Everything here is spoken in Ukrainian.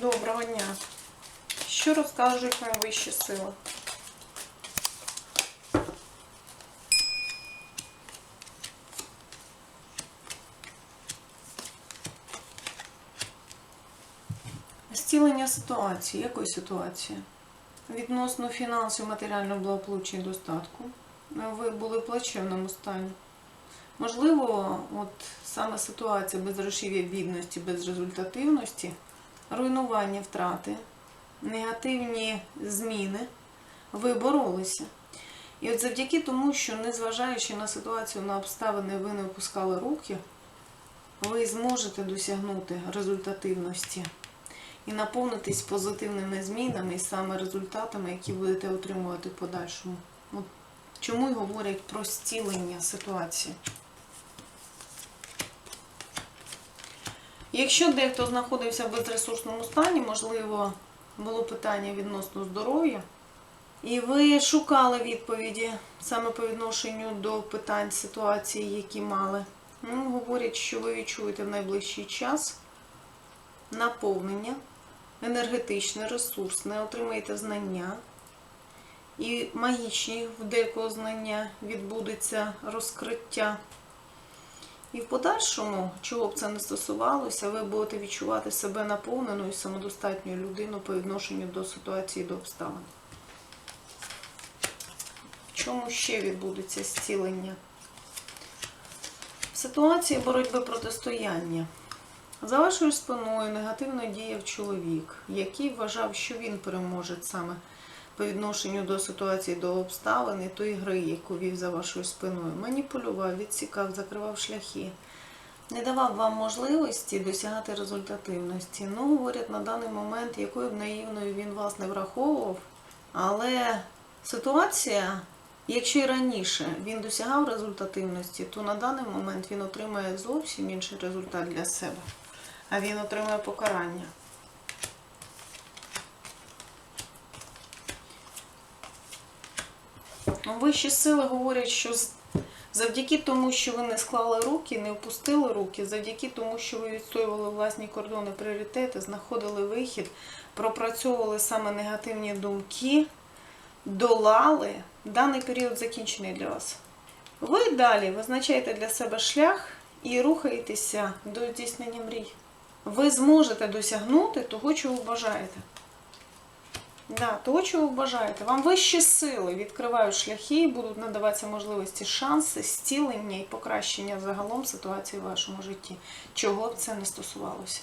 Доброго дня. Що розкажуть вам вищі сили? Зцілення ситуації. Якої ситуації? Відносно фінансів, матеріального благополуччя і достатку. Ви були в плачевному стані. Можливо, от саме ситуація безгрошів'я бідності, безрезультативності, руйнування втрати, негативні зміни, ви боролися. І от завдяки тому, що незважаючи на ситуацію, на обставини, ви не опускали руки, ви зможете досягнути результативності і наповнитись позитивними змінами і саме результатами, які будете отримувати в подальшому. От чому й говорять про зцілення ситуації? Якщо дехто знаходився в безресурсному стані, можливо, було питання відносно здоров'я, і ви шукали відповіді саме по відношенню до питань ситуації, які мали, ну, говорять, що ви відчуєте в найближчий час наповнення, енергетичне, ресурсне, отримаєте знання. І магічні в декого знання відбудеться розкриття. І в подальшому, чого б це не стосувалося, ви будете відчувати себе наповненою і самодостатньою людиною по відношенню до ситуації до обставин. В чому ще відбудеться зцілення? В ситуації боротьби протистояння. За вашою спиною негативно діяв чоловік, який вважав, що він переможе саме по відношенню до ситуації, до обставин і тої гри, яку вів за вашою спиною. Маніпулював, відсікав, закривав шляхи. Не давав вам можливості досягати результативності. Ну, говорять, на даний момент, якою б наївною він вас не враховував, але ситуація, якщо і раніше він досягав результативності, то на даний момент він отримає зовсім інший результат для себе. А він отримує покарання. Вищі сили говорять, що завдяки тому, що ви не склали руки, не опустили руки, завдяки тому, що ви відстоювали власні кордони, пріоритети, знаходили вихід, пропрацьовували саме негативні думки, долали, даний період закінчений для вас. Ви далі визначаєте для себе шлях і рухаєтеся до здійснення мрій. Ви зможете досягнути того, чого бажаєте. Да, того, чого ви бажаєте. Вам вищі сили відкривають шляхи будуть надаватися можливості, шанси, зцілення і покращення загалом ситуації в вашому житті, чого б це не стосувалося.